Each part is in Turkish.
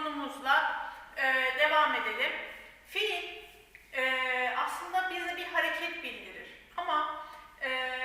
konumuzla e, devam edelim. Fiil e, aslında bize bir hareket bildirir. Ama e,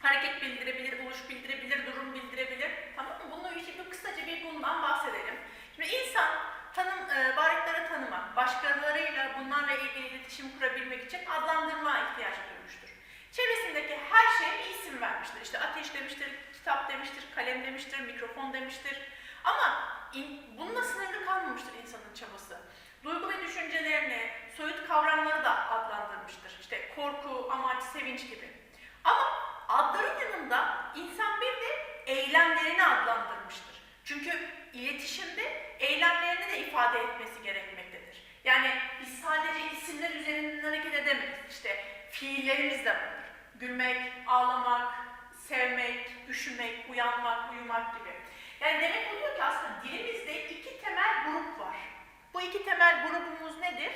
hareket bildirebilir, oluş bildirebilir, durum bildirebilir. Tamam mı? Bunu bir kısaca bir bundan bahsedelim. Şimdi insan tanım, e, varlıkları tanımak, başkalarıyla bunlarla ilgili iletişim kurabilmek için adlandırma ihtiyacı duymuştur. Çevresindeki her şeye isim vermiştir. İşte ateş demiştir, kitap demiştir, kalem demiştir, mikrofon demiştir. Ama in, bununla sınırlı kalmamıştır insanın çabası. Duygu ve düşüncelerini, soyut kavramları da adlandırmıştır. İşte korku, amaç, sevinç gibi. Ama adların yanında insan bir de eylemlerini adlandırmıştır. Çünkü iletişimde eylemlerini de ifade etmesi gerekmektedir. Yani biz sadece isimler üzerinden hareket edemeyiz. İşte fiillerimiz de vardır. Gülmek, ağlamak, sevmek, üşümek, uyanmak, uyumak gibi. Yani demek ki aslında dilimizde iki temel grup var. Bu iki temel grubumuz nedir?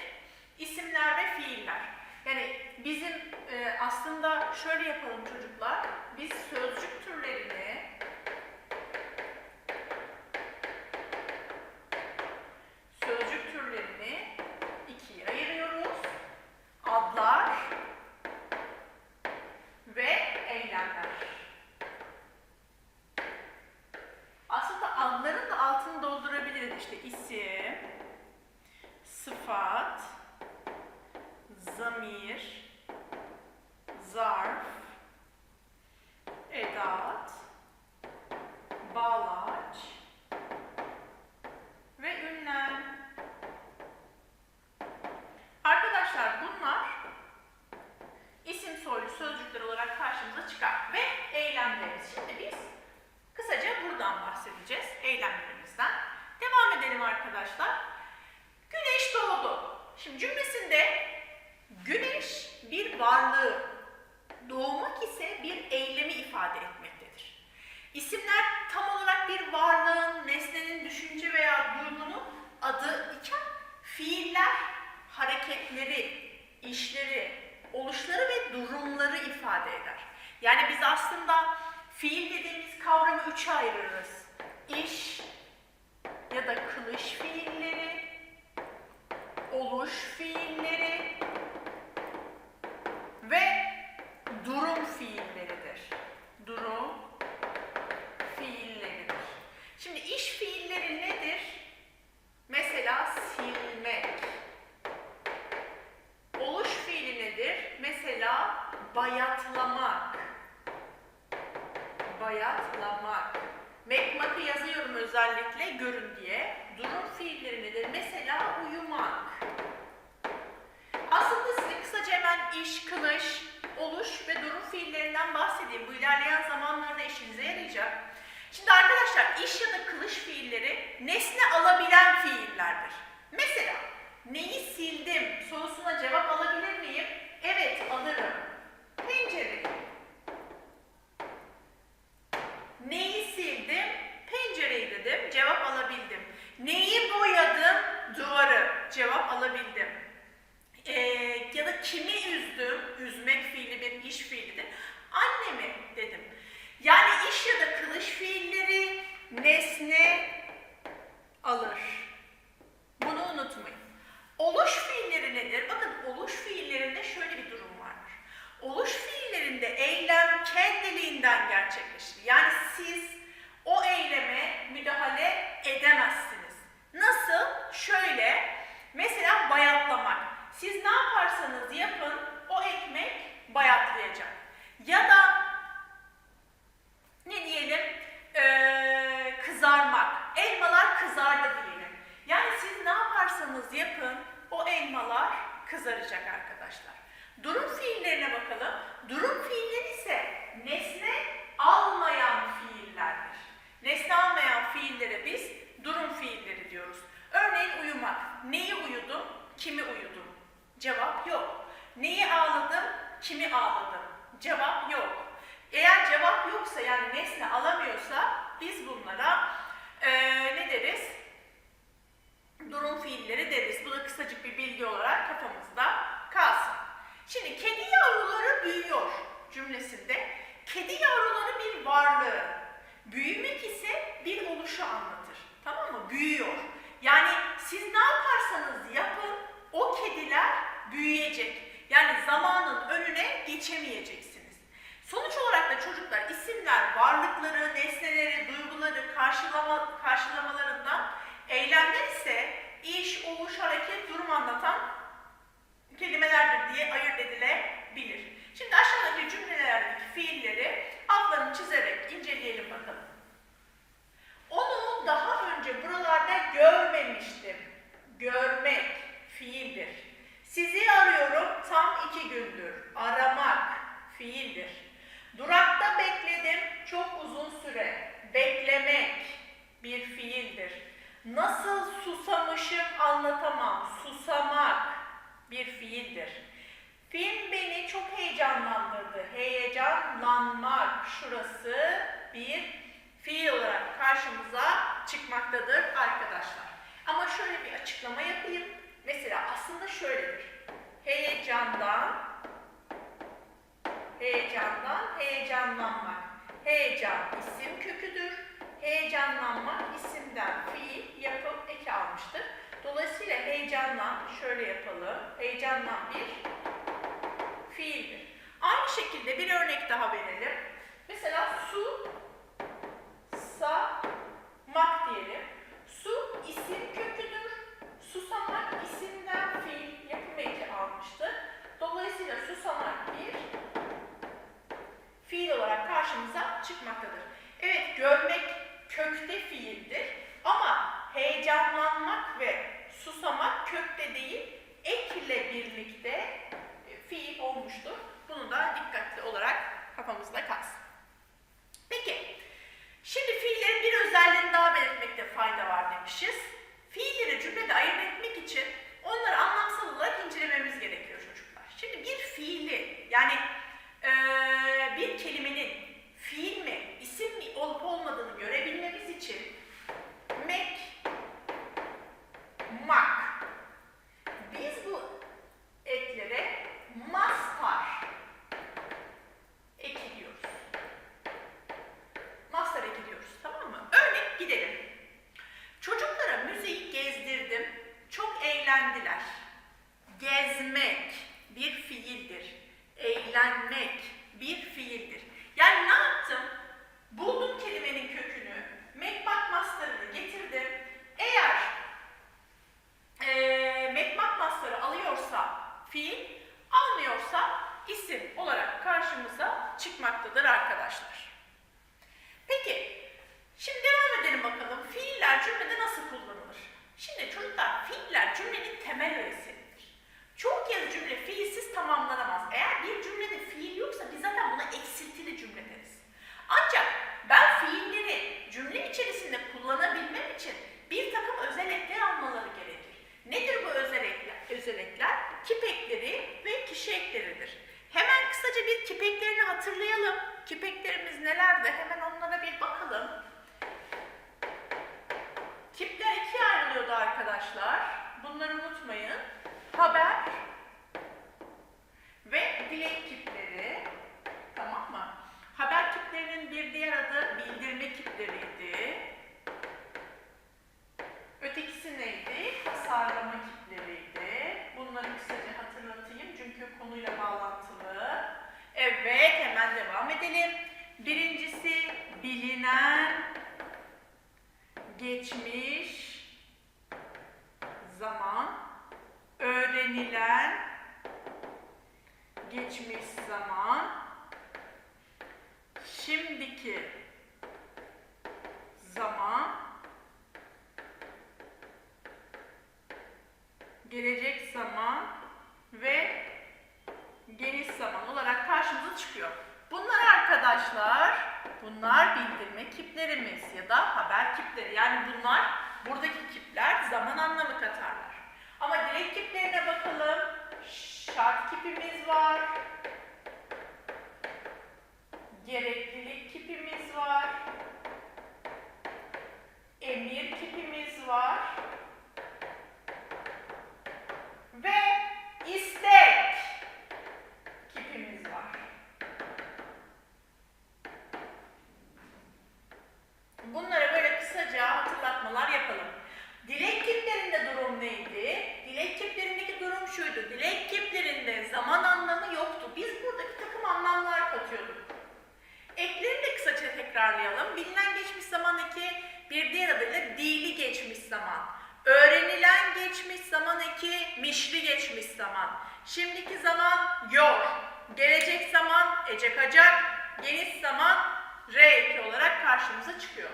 İsimler ve fiiller. Yani bizim e, aslında şöyle yapalım çocuklar. Biz sözcük türlerini sözcük türlerini ikiye ayırıyoruz. Adlar ve eylemler. Aslında adların da altını doldurabiliriz. İşte isim, sıfat, zamir, zarf, edat, bağlaç ve ünlem. Arkadaşlar bunlar isim soylu sözcükler olarak karşımıza çıkar ve eylemlerimiz. Şimdi biz kısaca buradan bahsedeceğiz, eylemlerimizden. Devam edelim arkadaşlar. Güneş doğdu. Şimdi cümlesinde güneş bir varlığı, doğmak ise bir eylemi ifade etmektedir. İsimler tam olarak bir varlığın, nesnenin düşünce veya duygunun adı iken fiiller hareketleri, işleri, oluşları ve durumları ifade eder. Yani biz aslında fiil dediğimiz kavramı üçe ayırırız. İş ya da kılış fiilleri, oluş fiilleri ve durum fiilleridir. Durum fiilleridir. Şimdi iş fiilleri nedir? Mesela silmek. Oluş fiili nedir? Mesela bayatlamak. Bayatlamak. Mekmakı yazıyorum özellikle görün diye. Durum fiilleri nedir? Mesela uyumak. Aslında size kısaca hemen iş, kılış, oluş ve durum fiillerinden bahsedeyim. Bu ilerleyen zamanlarda işinize yarayacak. Şimdi arkadaşlar iş ya da kılış fiilleri nesne alabilen fiillerdir. Mesela neyi sildim sorusuna cevap alabilir miyim? Evet alırım. Pencereyi. Neyi sildim? Pencereyi dedim. Cevap alabildim. Neyi boyadım? Duvarı. Cevap alabildim. Ee, ya da kimi üzdüm? Üzmek fiili bir iş fiilidir. Annemi dedim. Yani iş ya da kılış fiilleri nesne alır. Bunu unutmayın. Oluş fiilleri nedir? Bakın oluş fiillerinde şöyle bir durum vardır. Oluş fiillerinde eylem kendiliğinden gerçekleşir. Yani siz o eyleme müdahale edemezsiniz. Nasıl? Şöyle, mesela bayatlamak. Siz ne yaparsanız yapın o ekmek bayatlayacak. Ya da ne diyelim? Ee, kızarmak. Elmalar kızardı diyelim. Yani siz ne yaparsanız yapın o elmalar kızaracak arkadaşlar. Durum fiillerine bakalım. Durum fiilleri ise nesne almayan fiillerdir. Nesne almayan fiillere biz durum fiilleri diyoruz. Örneğin uyumak. Neyi uyudum? Kimi uyudum? Cevap yok. Neyi ağladım? Kimi ağladım? Cevap yok. Eğer cevap yoksa yani nesne alamıyorsa biz bunlara eee, ne deriz? Durum fiilleri deriz. Bu da kısacık bir bilgi olarak kafamızda kalsın. Şimdi kedi yavruları büyüyor cümlesinde. Kedi yavruları bir varlığı, büyümek ise bir oluşu anlatır. Tamam mı? büyüyor. Yani siz ne yaparsanız yapın o kediler büyüyecek. Yani zamanın önüne geçemeyeceksiniz. Sonuç olarak da çocuklar isimler varlıkları, nesneleri, duyguları karşılama, karşılamalarından eylemler ise iş, oluş, hareket, durum anlatan kelimelerdir diye ayırt edilebilir. Şimdi aşağıdaki cümlelerdeki fiilleri altlarını çizerek inceleyelim bakalım. Onu daha önce buralarda görmemiştim. Görmek fiildir. Sizi arıyorum tam iki gündür. Aramak fiildir. Durakta bekledim çok uzun süre. Beklemek bir fiildir. Nasıl susamışım anlatamam. Susamak bir fiildir. Film beni çok heyecanlandırdı. Heyecanlanmak şurası bir fiil olarak karşımıza çıkmaktadır arkadaşlar. Ama şöyle bir açıklama yapayım. Mesela aslında şöyledir. Heyecandan, heyecandan, heyecanlanmak. Heyecan isim köküdür. Heyecanlanmak isimden fiil yapıp eki almıştır. Dolayısıyla heyecanlan şöyle yapalım. Heyecanlan bir fiildir. Aynı şekilde bir örnek daha verelim. Mesela su, samak diyelim. Su isim köküdür. Susamak isimden fiil yapım eki almıştır. Dolayısıyla susamak bir fiil olarak karşımıza çıkmaktadır. Evet görmek kökte fiildir ama heyecanlanmak ve susamak kökte değil ek ile birlikte fiil olmuştur. Bunu da dikkatli olarak kafamızda kalsın. Peki, şimdi fiillerin bir özelliğini daha belirtmekte fayda var demişiz. Fiilleri cümlede ayırt etmek için onları anlamsal olarak incelememiz gerekiyor çocuklar. Şimdi bir fiili yani bir diğer adıyla dili geçmiş zaman. Öğrenilen geçmiş zaman eki mişli geçmiş zaman. Şimdiki zaman yor. Gelecek zaman ecek acak. Geniş zaman re eki olarak karşımıza çıkıyor.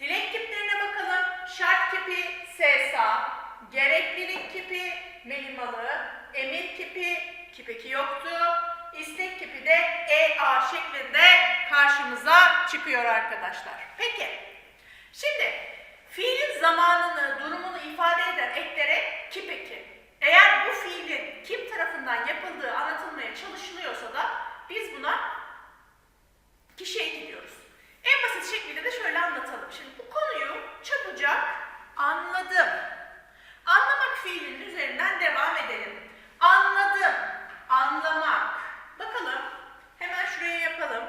Dilek kiplerine bakalım. Şart kipi sesa, gereklilik kipi melimalı, emir kipi kipeki yoktu. İstek kipi de EA şeklinde karşımıza çıkıyor arkadaşlar. Peki, şimdi fiilin zamanını, durumunu ifade eden eklere kipeki. Eğer bu fiilin kim tarafından yapıldığı anlatılmaya çalışılıyorsa da biz buna kişiye gidiyoruz. En basit şekilde de şöyle anlatalım. Şimdi bu konuyu çabucak anladım. Anlamak fiilinin üzerinden devam edelim. Anladım, anlamak. Bakalım, hemen şuraya yapalım.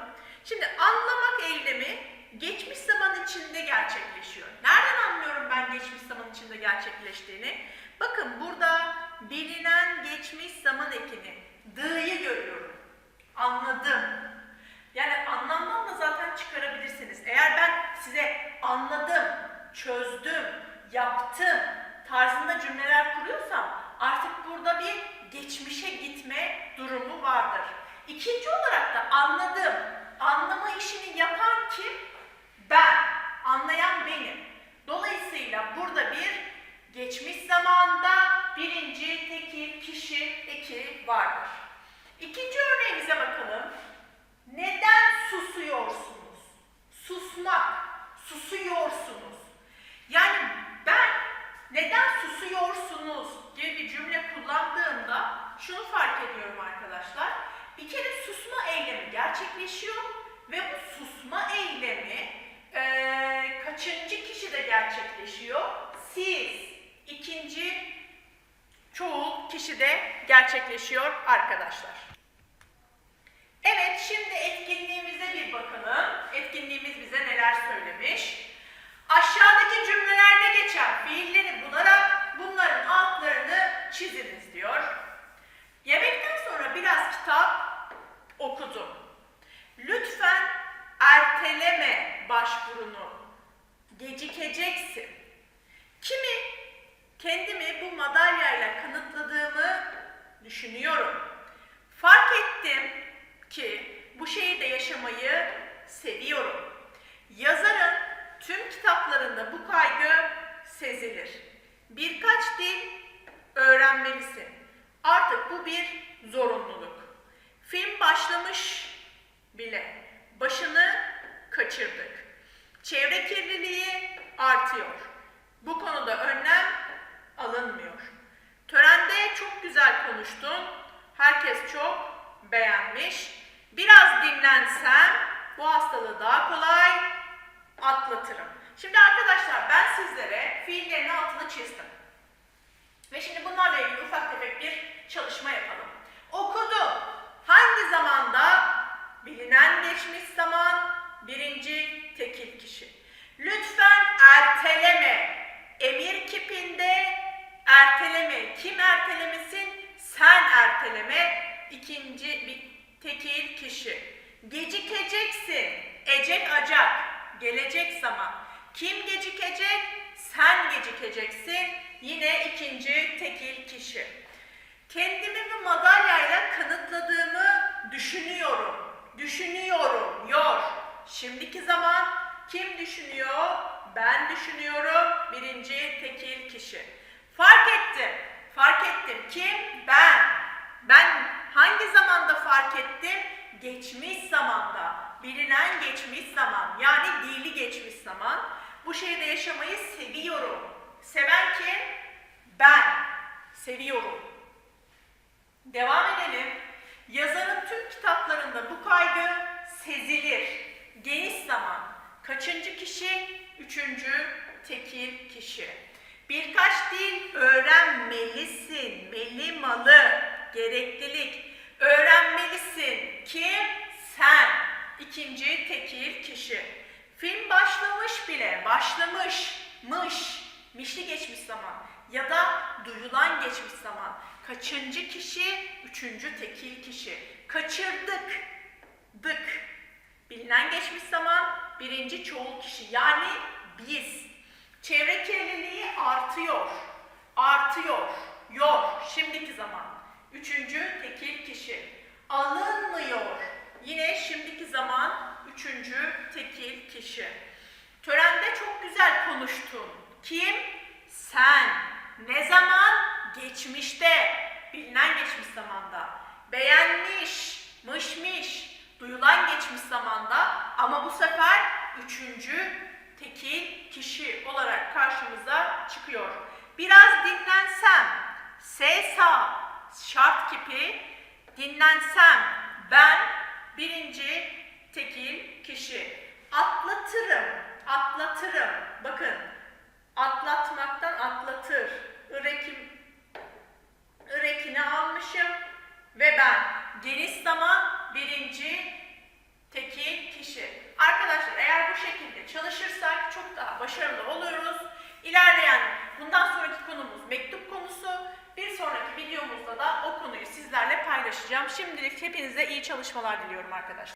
Şimdi anlamak eylemi geçmiş zaman içinde gerçekleşiyor. Nereden anlıyorum ben geçmiş zaman içinde gerçekleştiğini? Bakın burada bilinen geçmiş zaman ekini, d'yı görüyorum. Anladım. Yani anlamdan da zaten çıkarabilirsiniz. Eğer ben size anladım, çözdüm, yaptım tarzında cümleler kuruyorsam artık burada bir geçmişe gitme durumu vardır. İkinci olarak da anladım. Anlama işini yapan kim? Ben. Anlayan benim. Dolayısıyla burada bir geçmiş zamanda birinci tekil kişi eki vardır. İkinci örneğimize bakalım. Neden susuyorsunuz? Susmak, susuyorsunuz. Yani ben neden susuyorsunuz gibi bir cümle kullandığımda şunu fark ediyorum arkadaşlar. Bir kere susma eylemi gerçekleşiyor ve bu susma eylemi eee, kaçıncı kişide gerçekleşiyor? Siz. ikinci çoğul kişide gerçekleşiyor arkadaşlar. Evet, şimdi etkinliğimize bir bakalım. Etkinliğimiz bize neler söylemiş? Aşağıdaki cümlelerde geçen fiilleri bularak bunların altlarını çiziniz diyor. Yemekten sonra biraz kitap okudum. Lütfen erteleme başvurunu. Gecikeceksin. Kimi kendimi bu madalyayla kanıtladığımı düşünüyorum. Fark ettim ki bu şehirde yaşamayı seviyorum. Yazarın tüm kitaplarında bu kaygı sezilir. Birkaç dil öğrenmelisin. Artık bu bir zorunluluk. Film başlamış bile. Başını kaçırdık. Çevre kirliliği artıyor. Bu konuda önlem alınmıyor. Törende çok güzel konuştun. Herkes çok beğenmiş. Biraz dinlensem bu hastalığı daha kolay atlatırım. Şimdi arkadaşlar ben sizlere fiillerin altını çizdim. Ve şimdi bunlarla ilgili ufak tefek bir çalışma yapalım. Okudu. Hangi zamanda? Bilinen geçmiş zaman. Birinci tekil kişi. Lütfen erteleme. Emir kipinde erteleme. Kim ertelemesin? Sen erteleme. İkinci bir tekil kişi. Gecikeceksin. Ecek acak. Gelecek zaman. Kim gecikecek? Sen gecikeceksin. Yine ikinci tekil kişi. Kendimi bu madalyayla kanıtladığımı düşünüyorum. Düşünüyorum. Yor. Şimdiki zaman kim düşünüyor? Ben düşünüyorum. Birinci tekil kişi. Fark ettim. Fark ettim. Kim? Ben. Ben hangi zamanda fark ettim? Geçmiş zamanda. Bilinen geçmiş zaman. Yani dili geçmiş zaman. Bu şehirde yaşamayı seviyorum. Seven kim? Ben. Seviyorum. Devam edelim. Yazarın tüm kitaplarında bu kaygı sezilir. Geniş zaman. Kaçıncı kişi? Üçüncü tekil kişi. Birkaç dil öğrenmelisin. Meli malı. Gereklilik. Öğrenmelisin. Kim? Sen. İkinci tekil kişi. Film başlamış bile. Başlamış. Mış. Mişli geçmiş zaman. Ya da duyulan geçmiş zaman. Kaçıncı kişi? Üçüncü tekil kişi. Kaçırdık. Dık. Bilinen geçmiş zaman birinci çoğul kişi yani biz. Çevre kirliliği artıyor. Artıyor. Yor. Şimdiki zaman. Üçüncü tekil kişi. Alınmıyor. Yine şimdiki zaman üçüncü tekil kişi. Törende çok güzel konuştun. Kim? Sen. Ne zaman? Geçmişte. Bilinen geçmiş zamanda. Beğenmiş, mışmış, duyulan geçmiş zamanda ama bu sefer üçüncü tekil kişi olarak karşımıza çıkıyor. Biraz dinlensem, sesa, şart kipi, dinlensem ben birinci tekil kişi. Atlatırım, atlatırım. Bakın, atlatmaktan atlatır. Ürekim, ürekini almışım ve ben. Geniş zaman birinci tekil kişi. Arkadaşlar eğer bu şekilde çalışırsak çok daha başarılı oluruz. İlerleyen bundan sonraki konumuz mektup konusu. Bir sonraki videomuzda da o konuyu sizlerle paylaşacağım. Şimdilik hepinize iyi çalışmalar diliyorum arkadaşlar.